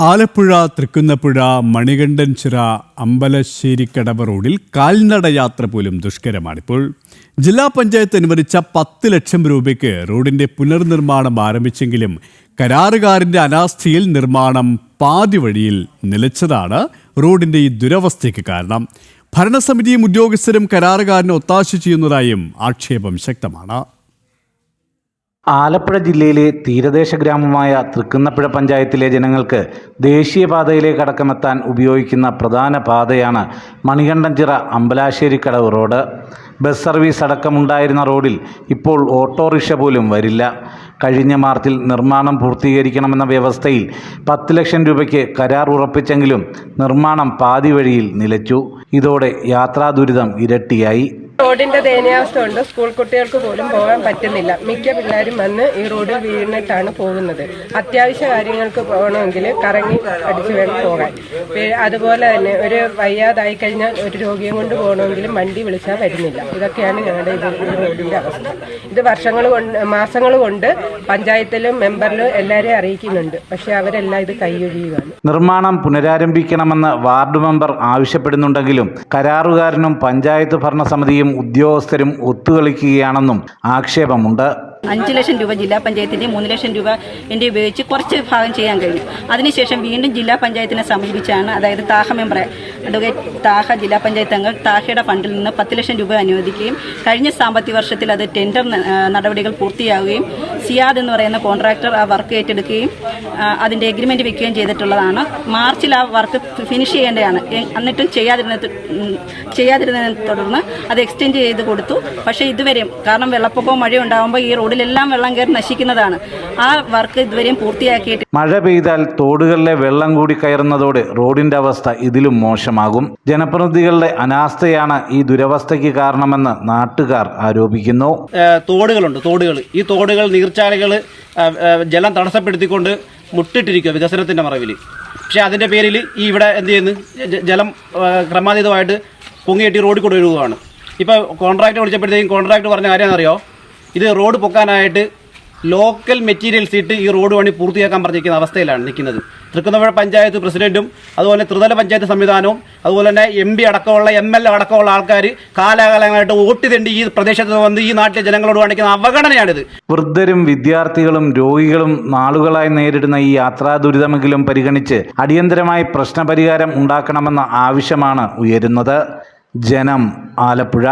ആലപ്പുഴ തൃക്കുന്നപ്പുഴ മണികണ്ഠൻചിറ അമ്പലശ്ശേരിക്കടവ് റോഡിൽ കാൽനടയാത്ര പോലും ദുഷ്കരമാണിപ്പോൾ. ജില്ലാ പഞ്ചായത്ത് അനുവദിച്ച പത്ത് ലക്ഷം രൂപയ്ക്ക് റോഡിന്റെ പുനർനിർമ്മാണം ആരംഭിച്ചെങ്കിലും കരാറുകാരന്റെ അനാസ്ഥയിൽ നിർമ്മാണം പാതി വഴിയിൽ നിലച്ചതാണ് റോഡിന്റെ ഈ ദുരവസ്ഥയ്ക്ക് കാരണം. ഭരണസമിതിയും ഉദ്യോഗസ്ഥരും കരാറുകാരനെ ഒത്താശ ചെയ്യുന്നതായും ആക്ഷേപം ശക്തമാണ്. ആലപ്പുഴ ജില്ലയിലെ തീരദേശ ഗ്രാമമായ തൃക്കുന്നപ്പുഴ പഞ്ചായത്തിലെ ജനങ്ങൾക്ക് ദേശീയപാതയിലേക്ക് അടക്കമെത്താൻ ഉപയോഗിക്കുന്ന പ്രധാന പാതയാണ് Manikandanchira Ambalasserikadavu road. Bus service അടക്കമുണ്ടായിരുന്ന റോഡിൽ ഇപ്പോൾ ഓട്ടോറിക്ഷ പോലും വരില്ല. കഴിഞ്ഞ മാർച്ചിൽ നിർമ്മാണം പൂർത്തീകരിക്കണമെന്ന വ്യവസ്ഥയിൽ പത്ത് ലക്ഷം രൂപയ്ക്ക് കരാർ ഉറപ്പിച്ചെങ്കിലും നിർമ്മാണം പാതി വഴിയിൽ നിലച്ചു. ഇതോടെ യാത്രാ ദുരിതം ഇരട്ടിയായി. റോഡിന്റെ ദയനീയാവസ്ഥ കൊണ്ട് സ്കൂൾ കുട്ടികൾക്ക് പോലും പോകാൻ പറ്റുന്നില്ല. മിക്ക പിള്ളേരും വന്ന് ഈ റോഡിൽ വീണിട്ടാണ് പോകുന്നത്. അത്യാവശ്യ കാര്യങ്ങൾക്ക് പോകണമെങ്കിൽ കറങ്ങി അടിച്ചു വേണം പോകാൻ. അതുപോലെ തന്നെ ഒരു വയ്യാതായി കഴിഞ്ഞാൽ ഒരു രോഗിയെ കൊണ്ട് പോകണമെങ്കിലും വണ്ടി വിളിച്ചാൽ വരുന്നില്ല. ഇതൊക്കെയാണ് ഞങ്ങളുടെ ഈ റോഡിന്റെ അവസ്ഥ. ഇത് വർഷങ്ങൾ കൊണ്ട് മാസങ്ങൾ കൊണ്ട് പഞ്ചായത്തിലും മെമ്പറിലും എല്ലാവരെയും അറിയിക്കുന്നുണ്ട്. പക്ഷെ അവരെല്ലാം ഇത് കൈയൊഴിയുകയാണ്. നിർമ്മാണം പുനരാരംഭിക്കണമെന്ന് വാർഡ് മെമ്പർ ആവശ്യപ്പെടുന്നുണ്ടെങ്കിലും കരാറുകാരനും പഞ്ചായത്ത് ഭരണസമിതിയും ഉദ്യോഗസ്ഥരും ഒത്തുകളിക്കുകയാണെന്നും ആക്ഷേപമുണ്ട്. അഞ്ച് ലക്ഷം രൂപ ജില്ലാ പഞ്ചായത്തിന്റെ മൂന്ന് ലക്ഷം രൂപ എന്റെ ഉപയോഗിച്ച് കുറച്ച് ഭാഗം ചെയ്യാൻ കഴിഞ്ഞു. അതിനുശേഷം വീണ്ടും ജില്ലാ പഞ്ചായത്തിനെ സമീപിച്ചാണ് അതായത് താഹ മെമ്പറെ അഡ്വക്കേറ്റ് താഹ ജില്ലാ പഞ്ചായത്ത് അംഗം താഹയുടെ ഫണ്ടിൽ നിന്ന് പത്ത് ലക്ഷം രൂപ അനുവദിക്കുകയും കഴിഞ്ഞ സാമ്പത്തിക വർഷത്തിൽ അത് ടെൻഡർ നടപടികൾ പൂർത്തിയാവുകയും സിയാദ് എന്ന് പറയുന്ന കോൺട്രാക്ടർ ആ വർക്ക് ഏറ്റെടുക്കുകയും അതിന്റെ എഗ്രിമെന്റ് എഗ്രിമെന്റ് വെക്കുകയും ചെയ്തിട്ടുള്ളതാണ്. മാർച്ചിൽ ആ വർക്ക് ഫിനിഷ് ചെയ്യേണ്ടതാണ്. എന്നിട്ടും ചെയ്യാതിരുന്ന ചെയ്യാതിരുന്നതിനെ തുടർന്ന് അത് എക്സ്റ്റെൻഡ് ചെയ്ത് കൊടുത്തു. പക്ഷേ ഇതുവരെയും കാരണം വെള്ളപ്പൊക്കവും മഴയും ഉണ്ടാകുമ്പോൾ ഈ റോഡിലെല്ലാം വെള്ളം കയറി നശിക്കുന്നതാണ്. ആ വർക്ക് ഇതുവരെയും പൂർത്തിയാക്കിയിട്ട് മഴ പെയ്താൽ തോടുകളിലെ വെള്ളം കൂടി കയറുന്നതോടെ റോഡിന്റെ അവസ്ഥ ഇതിലും മോശമാകും. ജനപ്രതിനിധികളുടെ അനാസ്ഥയാണ് ഈ ദുരവസ്ഥയ്ക്ക് കാരണമെന്ന് നാട്ടുകാർ ആരോപിക്കുന്നു. തോടുകളുണ്ട് തോടുകൾ. ഈ തോടുകൾ നീർച്ചാലുകൾ ജലം തടസ്സപ്പെടുത്തിക്കൊണ്ട് മുട്ടിട്ടിരിക്കുക വികസനത്തിന്റെ മറവിൽ പക്ഷേ അതിന്റെ പേരിൽ ഈ ഇവിടെ എന്ത് ചെയ്യുന്നു? ജലം ക്രമാതീതമായിട്ട് പൊങ്ങിയിട്ട് റോഡിൽ കൂടെ ഒഴുകുകയാണ് ഇപ്പോൾ കോൺട്രാക്ട് വിളിച്ചപ്പോഴത്തേക്കും കോൺട്രാക്ട് പറഞ്ഞ കാര്യമെന്നറിയോ? ഇത് റോഡ് പൊക്കാനായിട്ട് ലോക്കൽ മെറ്റീരിയൽസ് ഇട്ട് ഈ റോഡ് പണി പൂർത്തിയാക്കാൻ പറഞ്ഞിരിക്കുന്ന അവസ്ഥയിലാണ് നിൽക്കുന്നത്. തൃക്കുന്നപ്പുഴ പഞ്ചായത്ത് പ്രസിഡന്റും അതുപോലെ ത്രിതല പഞ്ചായത്ത് സംവിധാനവും അതുപോലെ തന്നെ എം പി അടക്കമുള്ള എം എൽ എ അടക്കമുള്ള ആൾക്കാർ കാലാകാലങ്ങളായിട്ട് വോട്ട് തെണ്ടി ഈ പ്രദേശത്ത് വന്ന് ഈ നാട്ടിലെ ജനങ്ങളോട് കാണിക്കുന്ന അവഗണനയാണിത്. വൃദ്ധരും വിദ്യാർത്ഥികളും രോഗികളും നാളുകളായി നേരിടുന്ന ഈ യാത്രാ ദുരിതമെങ്കിലും പരിഗണിച്ച് അടിയന്തരമായി പ്രശ്നപരിഹാരം ഉണ്ടാക്കണമെന്ന ആവശ്യമാണ് ഉയരുന്നത്. ജനം ആലപ്പുഴ